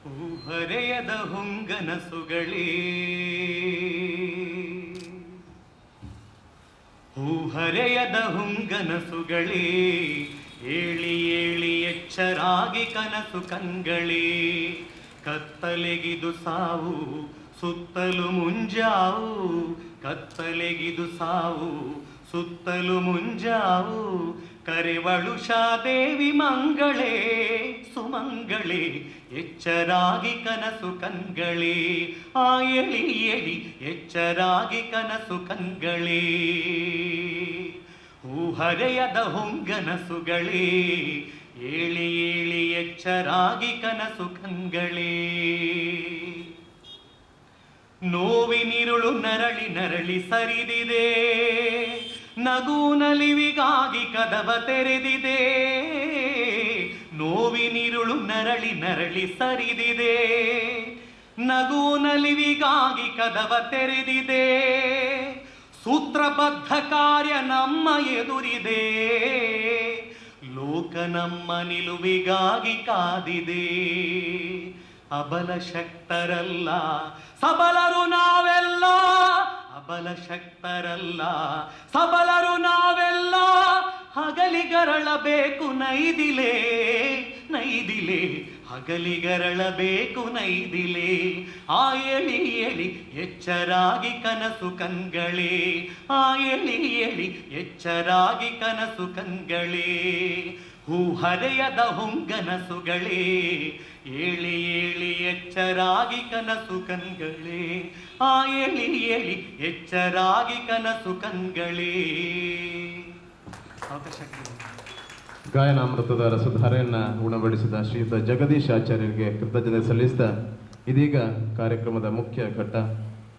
ಹರೆಯದ ಹೊಂಗನಸುಗಳೇ. ಹೂಹರೆಯದ ಹುಂಗನಸುಗಳೇ, ಏಳಿ ಏಳಿ ಎಚ್ಚರಾಗಿ ಕನಸು ಕಂಗಳೇ. ಕತ್ತಲೆಗಿದು ಸಾವು, ಸುತ್ತಲು ಮುಂಜಾವು. ಕತ್ತಲೆಗಿದು ಸಾವು, ಸುತ್ತಲು ಮುಂಜಾವು. ಕರೆವಳು ಶಾದೇವಿ ಮಂಗಳೇ, ಸುಮಂಗಳೇ, ಎಚ್ಚರಾಗಿ ಕನಸು ಕಂಗಳೇ ಆ ಎಳಿ ಎಳಿ ಎಚ್ಚರಾಗಿ ಕನಸು ಕಂಗಳೇ ಹೂಹರೆಯದ ಹೊಂಗನಸುಗಳೇ, ಏಳಿ ಏಳಿ ಎಚ್ಚರಾಗಿ ಕನಸು ಕಂಗಳೇ ನೋವಿನಿರುಳು ನರಳಿ ನರಳಿ ಸರಿದಿದೆ ನಗು ನಲಿವಿಗಾಗಿ ಕದವ ತೆರೆದಿದೆ. ನೋವಿನಿರುಳು ನರಳಿ ನರಳಿ ಸರಿದಿದೆ. ನಗು ನಲಿವಿಗಾಗಿ ಕದವ ತೆರೆದಿದೆ. ಸೂತ್ರಬದ್ಧ ಕಾರ್ಯ ನಮ್ಮ ಎದುರಿದೆ. ಲೋಕ ನಮ್ಮ ನಿಲುವಿಗಾಗಿ ಕಾದಿದೆ. ಅಬಲ ಶಕ್ತರಲ್ಲ ಸಬಲರು ಅಬಲ ಶಕ್ತರಲ್ಲ ಸಬಲರು ನಾವೆಲ್ಲ ಹಗಲಿಗರಳಬೇಕು ನೈದಿಲೆ. ನೈದಿಲೆ ಹಗಲಿಗರಳಬೇಕು ನೈದಿಲೆ. ಆ ಎಳಿ ಎಳಿ ಎಚ್ಚರಾಗಿ ಕನಸು ಕಂಗಳೇ. ಆ ಎಳಿ ಎಳಿ ಎಚ್ಚರಾಗಿ ಕನಸು ಕಂಗಳೇ. ಹೂ ಹರೆಯದ ಹೊಂಗನಸುಗಳೇ, ಏಳಿ ಏಳಿ ಎಚ್ಚರಾಗಿ ಕನಸು ಕಂಗಳೇ. ಆ ಎಳಿ ಎಳಿ ಎಚ್ಚರಾಗಿ ಕನಸು ಕಂಗಳೇ. ಅವಕಾಶಕ್ಕೆ ಗಾಯನಾಮೃತದ ರಸಧಾರೆಯನ್ನ ಉಣಬಡಿಸಿದ ಶ್ರೀಯುತ ಜಗದೀಶ್ ಆಚಾರ್ಯರಿಗೆ ಕೃತಜ್ಞತೆ ಸಲ್ಲಿಸಿದ ಇದೀಗ ಕಾರ್ಯಕ್ರಮದ ಮುಖ್ಯ ಘಟ್ಟ